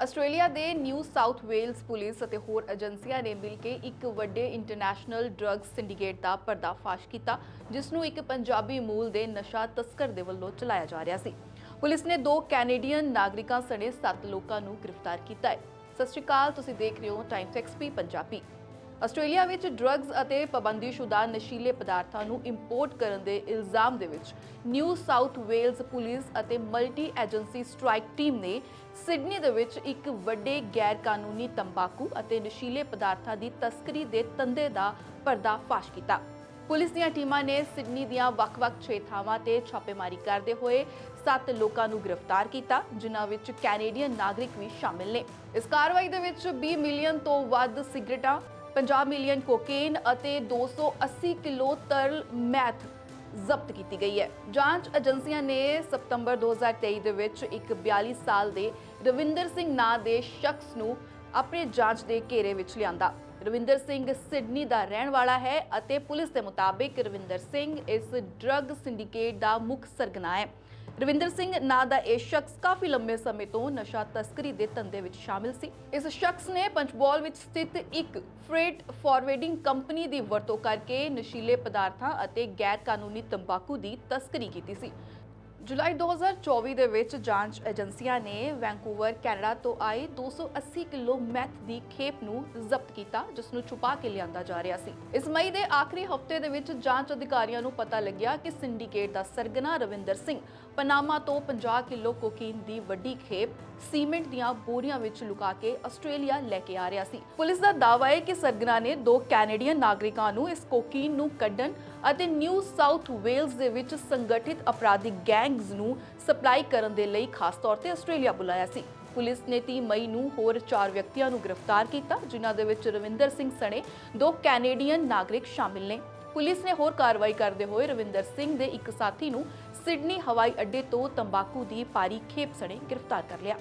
Australia ਦੇ new south Wales police ਅਤੇ ਹੋਰ ਏਜੰਸੀਆਂ ਨੇ ਮਿਲ ਕੇ ਇੱਕ ਵੱਡੇ ਇੰਟਰਨੈਸ਼ਨਲ ਡਰੱਗ ਸਿੰਡੀਕੇਟ ਦਾ ਪਰਦਾਫਾਸ਼ ਕੀਤਾ, ਜਿਸ ਨੂੰ ਇੱਕ ਪੰਜਾਬੀ ਮੂਲ ਦੇ ਨਸ਼ਾ ਤਸਕਰ ਦੇ ਵੱਲੋਂ ਚਲਾਇਆ ਜਾ ਰਿਹਾ ਸੀ। ਪੁਲਿਸ ਨੇ ਦੋ ਕੈਨੇਡੀਅਨ ਨਾਗਰਿਕਾਂ ਸਣੇ 7 ਲੋਕਾਂ ਨੂੰ ਗ੍ਰਿਫਤਾਰ ਕੀਤਾ ਹੈ। ਸਤਿ ਸ਼੍ਰੀ ਅਕਾਲ, ਤੁਸੀਂ ਦੇਖ ਰਹੇ ਹੋ ਟਾਈਮਸ ਐਕਸਪੀ ਪੰਜਾਬੀ। ਆਸਟ੍ਰੇਲੀਆ ਵਿੱਚ ਡਰੱਗਸ ਅਤੇ ਪਾਬੰਦੀਸ਼ੁਦਾ ਨਸ਼ੀਲੇ ਪਦਾਰਥਾਂ ਨੂੰ ਇੰਪੋਰਟ ਕਰਨ ਦੇ ਇਲਜ਼ਾਮ ਦੇ ਵਿੱਚ ਨਿਊ ਸਾਊਥ ਵੇਲਜ਼ ਪੁਲਿਸ ਅਤੇ ਮਲਟੀ ਏਜੰਸੀ ਸਟ੍ਰਾਈਕ ਟੀਮ ਨੇ ਸਿਡਨੀ ਦੇ ਵਿੱਚ ਇੱਕ ਵੱਡੇ ਗੈਰ ਕਾਨੂੰਨੀ ਤੰਬਾਕੂ ਅਤੇ ਨਸ਼ੀਲੇ ਪਦਾਰਥਾਂ ਦੀ ਤਸਕਰੀ ਦੇ ਧੰਦੇ ਦਾ ਪਰਦਾਫਾਸ਼ ਕੀਤਾ। ਪੁਲਿਸ ਦੀਆਂ ਟੀਮਾਂ ਨੇ ਸਿਡਨੀ ਦੀਆਂ ਵੱਖ-ਵੱਖ ਛੇ ਥਾਵਾਂ ਤੇ ਛਾਪੇਮਾਰੀ ਕਰਦੇ ਹੋਏ 7 ਲੋਕਾਂ ਨੂੰ ਗ੍ਰਿਫਤਾਰ ਕੀਤਾ, ਜਿਨ੍ਹਾਂ ਵਿੱਚ ਕੈਨੇਡੀਅਨ ਨਾਗਰਿਕ ਵੀ ਸ਼ਾਮਿਲ ਨੇ। ਇਸ ਕਾਰਵਾਈ ਦੇ ਵਿੱਚ 20 ਮਿਲੀਅਨ ਤੋਂ ਵੱਧ ਸਿਗਰਟਾਂ 50 ਮਿਲੀਅਨ ਕੋਕੇਨ ਅਤੇ 280 ਕਿਲੋ ਤਰਲ ਮੈਥ ਜ਼ਬਤ ਕੀਤੀ ਗਈ ਹੈ। ਜਾਂਚ ਏਜੰਸੀਆਂ ਨੇ ਸਤੰਬਰ 2023 ਦੇ ਵਿੱਚ ਇੱਕ 42 ਸਾਲ ਦੇ ਰਵਿੰਦਰ ਸਿੰਘ ਨਾਂ ਦੇ ਸ਼ਖਸ ਨੂੰ ਆਪਣੇ ਜਾਂਚ ਦੇ ਘੇਰੇ ਵਿੱਚ ਲਿਆਂਦਾ। ਰਵਿੰਦਰ ਸਿੰਘ ਸਿਡਨੀ ਦਾ ਰਹਿਣ ਵਾਲਾ ਹੈ ਅਤੇ ਪੁਲਿਸ ਦੇ ਮੁਤਾਬਿਕ ਰਵਿੰਦਰ ਸਿੰਘ ਇਸ ਡਰੱਗ ਸਿੰਡੀਕੇਟ ਦਾ ਮੁੱਖ ਸਰਗਨਾ ਹੈ। ਰਵਿੰਦਰ ਸਿੰਘ ਨਾਂ ਦਾ ਇਹ ਸ਼ਖਸ ਕਾਫੀ ਲੰਬੇ ਸਮੇਂ ਤੋਂ ਨਸ਼ਾ ਤਸਕਰੀ ਦੇ ਧੰਦੇ ਵਿੱਚ ਸ਼ਾਮਿਲ ਸੀ। ਇਸ ਸ਼ਖਸ ਨੇ ਪੰਚਬੋਲ ਵਿੱਚ ਸਥਿਤ ਇੱਕ ਫਰੇਟ ਫਾਰਵਰਡਿੰਗ ਕੰਪਨੀ ਦੀ ਵਰਤੋਂ ਕਰਕੇ ਨਸ਼ੀਲੇ ਪਦਾਰਥਾਂ ਅਤੇ ਗੈਰ ਕਾਨੂੰਨੀ ਤੰਬਾਕੂ ਦੀ ਤਸਕਰੀ ਕੀਤੀ ਸੀ। ਜੁਲਾਈ 2024 ਦੇ ਵਿੱਚ ਜਾਂਚ ਏਜੰਸੀਆਂ ਨੇ ਵੈਂਕੂਵਰ, ਕੈਨੇਡਾ ਤੋਂ ਆਏ 280 ਕਿਲੋ ਮੈਥ ਦੀ ਖੇਪ ਨੂੰ ਜ਼ਬਤ ਕੀਤਾ, ਜਿਸ ਨੂੰ ਛੁਪਾ ਕੇ ਲਿਆਂਦਾ ਜਾ ਰਿਹਾ ਸੀ। ਇਸ ਮਈ ਦੇ ਆਖਰੀ ਹਫ਼ਤੇ ਦੇ ਵਿੱਚ ਜਾਂਚ ਅਧਿਕਾਰੀਆਂ ਨੂੰ ਪਤਾ ਲੱਗਿਆ ਕਿ ਸਿੰਡੀਕੇਟ ਦਾ ਸਰਗਨਾ ਰਵਿੰਦਰ ਸਿੰਘ, ਪਨਾਮਾ ਤੋਂ 50 ਕਿਲੋ ਕੋਕੀਨ ਦੀ ਵੱਡੀ ਖੇਪ, ਸੀਮੈਂਟ ਦੀਆਂ ਬੋਰੀਆਂ ਵਿੱਚ ਲੁਕਾ ਕੇ ਆਸਟ੍ਰੇਲੀਆ ਲੈ ਕੇ ਆ ਰਿਹਾ ਸੀ। ਪੁਲਿਸ ਦਾ ਦਾਅਵਾ ਹੈ ਕਿ ਸਰਗਨਾ ਨੇ ਦੋ ਕੈਨੇਡੀਅਨ ਨਾਗਰਿਕਾਂ ਨੂੰ ਇਸ ਕੋਕੀਨ ਨੂੰ ਕੱਢਣ ਅਤੇ ਨਿਊ ਸਾਊਥ ਵੇਲਜ਼ ਦੇ ਵਿੱਚ ਸੰਗਠਿਤ ਅਪਰਾਧਿਕ ਗੈਂਗ ਗੈਂਗਸ ਨੂੰ ਸਪਲਾਈ ਕਰਨ ਦੇ ਲਈ ਖਾਸ ਤੌਰ ਤੇ ਆਸਟ੍ਰੇਲੀਆ ਬੁਲਾਇਆ ਸੀ। ਪੁਲਿਸ ਨੇ 30 ਮਈ ਨੂੰ ਹੋਰ ਚਾਰ ਵਿਅਕਤੀਆਂ ਨੂੰ ਗ੍ਰਿਫਤਾਰ ਕੀਤਾ, ਜਿਨ੍ਹਾਂ ਦੇ ਵਿੱਚ ਰਵਿੰਦਰ ਸਿੰਘ ਸਣੇ, ਦੋ ਕੈਨੇਡੀਅਨ ਨਾਗਰਿਕ ਸ਼ਾਮਿਲ ਨੇ। ਪੁਲਿਸ ਨੇ ਹੋਰ ਕਾਰਵਾਈ ਕਰਦੇ ਹੋਏ ਰਵਿੰਦਰ ਸਿੰਘ ਦੇ ਇੱਕ ਸਾਥੀ ਨੂੰ ਸਿਡਨੀ ਹਵਾਈ ਅੱਡੇ ਤੋਂ ਤੰਬਾਕੂ ਦੀ ਪਾਰੀ ਖੇਪ ਸਣੇ ਗ੍ਰਿਫਤਾਰ ਕਰ ਲਿਆ।